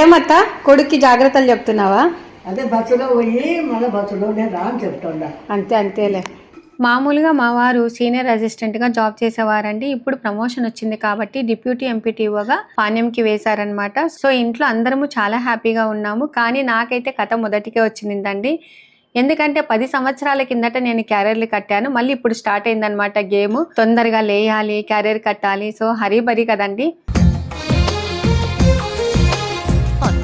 ఏమత్తా? కొడుక్కి జాగ్రత్తలు చెప్తున్నావా? అదే బస్సులో పోయి మళ్ళీ బస్సులో రా అని చెప్తుండా. అంతే అంతేలే. మామూలుగా మా వారు సీనియర్ అసిస్టెంట్గా జాబ్ చేసేవారండి. ఇప్పుడు ప్రమోషన్ వచ్చింది కాబట్టి డిప్యూటీ ఎంపీటీఓగా పాణ్యంకి వేశారనమాట సో ఇంట్లో అందరము చాలా హ్యాపీగా ఉన్నాము. కానీ నాకైతే కథ మొదటికే వచ్చిందండి. ఎందుకంటే పది సంవత్సరాల కిందట నేను క్యారియర్లు కట్టాను. మళ్ళీ ఇప్పుడు స్టార్ట్ అయిందనమాట గేమ్. తొందరగా లేయాలి క్యారియర్ కట్టాలి. సో హరీబరీ కదండి.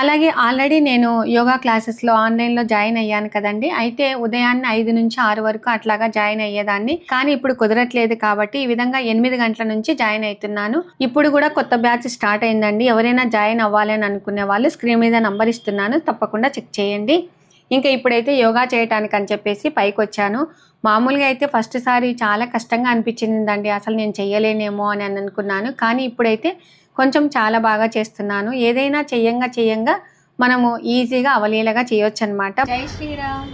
అలాగే ఆల్రెడీ నేను యోగా క్లాసెస్లో ఆన్లైన్లో జాయిన్ అయ్యాను కదండి. అయితే ఉదయాన్నే ఐదు నుంచి ఆరు వరకు అట్లాగా జాయిన్ అయ్యేదాన్ని. కానీ ఇప్పుడు కుదరట్లేదు కాబట్టి ఈ విధంగా ఎనిమిది గంటల నుంచి జాయిన్ అవుతున్నాను. ఇప్పుడు కూడా కొత్త బ్యాచ్ స్టార్ట్ అయిందండి. ఎవరైనా జాయిన్ అవ్వాలని అనుకునే వాళ్ళు స్క్రీన్ మీద నంబర్ ఇస్తున్నాను. తప్పకుండా చెక్ చేయండి. ఇంకా ఇప్పుడైతే యోగా చేయటానికి అని చెప్పేసి పైకి వచ్చాను మామూలుగా అయితే ఫస్ట్ సారి చాలా కష్టంగా అనిపించిందండి. అసలు నేను చేయలేనేమో అని అని అనుకున్నాను. కానీ ఇప్పుడైతే కొంచెం చాలా బాగా చేస్తున్నాను. ఏదైనా చెయ్యంగా చెయ్యంగా మనము ఈజీగా అవలీలగా చేయొచ్చు అనమాట జై శ్రీరామ్.